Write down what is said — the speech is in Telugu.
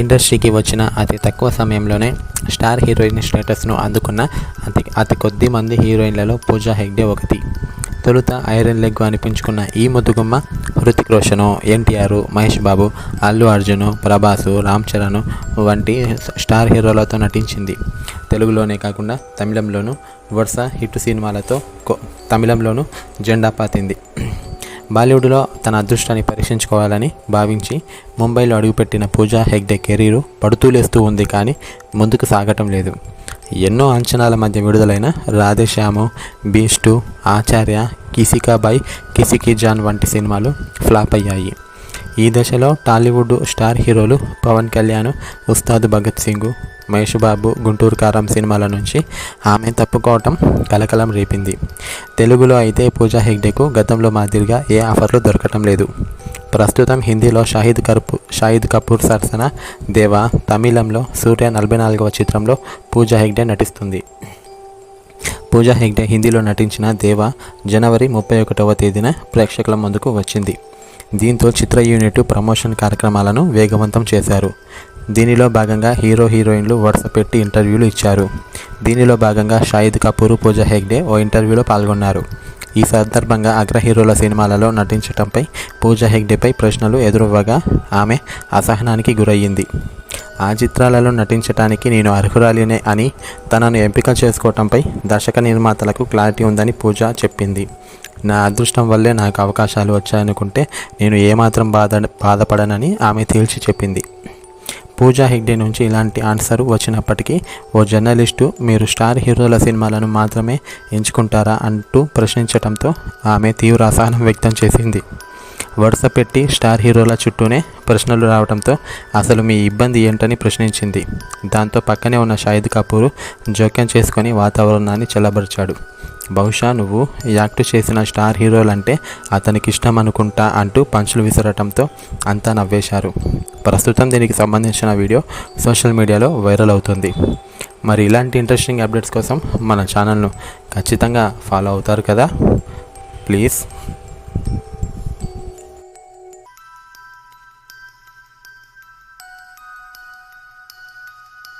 ఇండస్ట్రీకి వచ్చిన అతి తక్కువ సమయంలోనే స్టార్ హీరోయిన్ స్టేటస్ను అందుకున్న అతి అతి కొద్ది మంది హీరోయిన్లలో పూజా హెగ్డే ఒకటి. తొలుత ఐరన్ లెగ్ అనిపించుకున్న ఈ ముద్దుగుమ్మ హృతిక్ రోషను ఎన్టీఆర్ మహేష్ బాబు అల్లు అర్జున్ ప్రభాస్ రామ్ చరణ్ వంటి స్టార్ హీరోలతో నటించింది. తెలుగులోనే కాకుండా తమిళంలోనూ వరుస హిట్ సినిమాలతో తమిళంలోనూ జెండా పాతింది. బాలీవుడ్లో తన అదృష్టాన్ని పరీక్షించుకోవాలని భావించి ముంబైలో అడుగుపెట్టిన పూజా హెగ్డే కెరీరు పడుతూ లేస్తూ ఉంది కానీ ముందుకు సాగటం లేదు. ఎన్నో అంచనాల మధ్య విడుదలైన రాధేశ్యాము బీస్టు ఆచార్య కిసికాబాయ్ కిసికి జాన్ వంటి సినిమాలు ఫ్లాప్ అయ్యాయి. ఈ దశలో టాలీవుడ్ స్టార్ హీరోలు పవన్ కళ్యాణ్ ఉస్తాద్ భగత్ సింగ్ మహేష్ బాబు గుంటూరు కారం సినిమాల నుంచి ఆమె తప్పుకోవటం కలకలం రేపింది. తెలుగులో అయితే పూజా హెగ్డేకు గతంలో మాదిరిగా ఏ ఆఫర్లు దొరకటం లేదు. ప్రస్తుతం హిందీలో షాహిద్ కర్పు షాహిద్ కపూర్ సరసన దేవా తమిళంలో సూర్య నలభై నాలుగవ చిత్రంలో పూజా హెగ్డే నటిస్తుంది. పూజా హెగ్డే హిందీలో నటించిన దేవ జనవరి ముప్పై ఒకటవ తేదీన ప్రేక్షకుల ముందుకు వచ్చింది. దీంతో చిత్ర యూనిట్ ప్రమోషన్ కార్యక్రమాలను వేగవంతం చేశారు. దీనిలో భాగంగా హీరో హీరోయిన్లు వరుస పెట్టి ఇంటర్వ్యూలు ఇచ్చారు. దీనిలో భాగంగా షాహిద్ కపూర్ పూజా హెగ్డే ఓ ఇంటర్వ్యూలో పాల్గొన్నారు. ఈ సందర్భంగా అగ్ర హీరోల సినిమాలలో నటించడంపై పూజా హెగ్డేపై ప్రశ్నలు ఎదురవ్వగా ఆమె అసహనానికి గురయ్యింది. ఆ చిత్రాలలో నటించడానికి నేను అర్హురాలినే అని తనను ఎంపిక చేసుకోవటంపై దర్శక నిర్మాతలకు క్లారిటీ ఉందని పూజ చెప్పింది. నా అదృష్టం వల్లే నాకు అవకాశాలు వచ్చాయనుకుంటే నేను ఏమాత్రం బాధ బాధపడనని ఆమె తేల్చి చెప్పింది. పూజా హెగ్డే నుంచి ఇలాంటి ఆన్సర్ వచ్చినప్పటికీ ఓ జర్నలిస్టు మీరు స్టార్ హీరోల సినిమాలను మాత్రమే ఎంచుకుంటారా అంటూ ప్రశ్నించడంతో ఆమె తీవ్ర అసహనం వ్యక్తం చేసింది. వరుస పెట్టి స్టార్ హీరోల చుట్టూనే ప్రశ్నలు రావడంతో అసలు మీ ఇబ్బంది ఏంటని ప్రశ్నించింది. దాంతో పక్కనే ఉన్న షాహిద్ కపూర్ జోక్యం చేసుకొని వాతావరణాన్ని చల్లబరిచాడు. బహుశా నువ్వు యాక్ట్ చేసిన స్టార్ హీరోలంటే అతనికి ఇష్టం అనుకుంటా అంటూ పంచులు విసరటంతో అంతా నవ్వేశారు. ప్రస్తుతం దీనికి సంబంధించిన వీడియో సోషల్ మీడియాలో వైరల్ అవుతుంది. మరి ఇలాంటి ఇంట్రెస్టింగ్ అప్డేట్స్ కోసం మన ఛానల్ను ఖచ్చితంగా ఫాలో అవుతారు కదా? ప్లీజ్.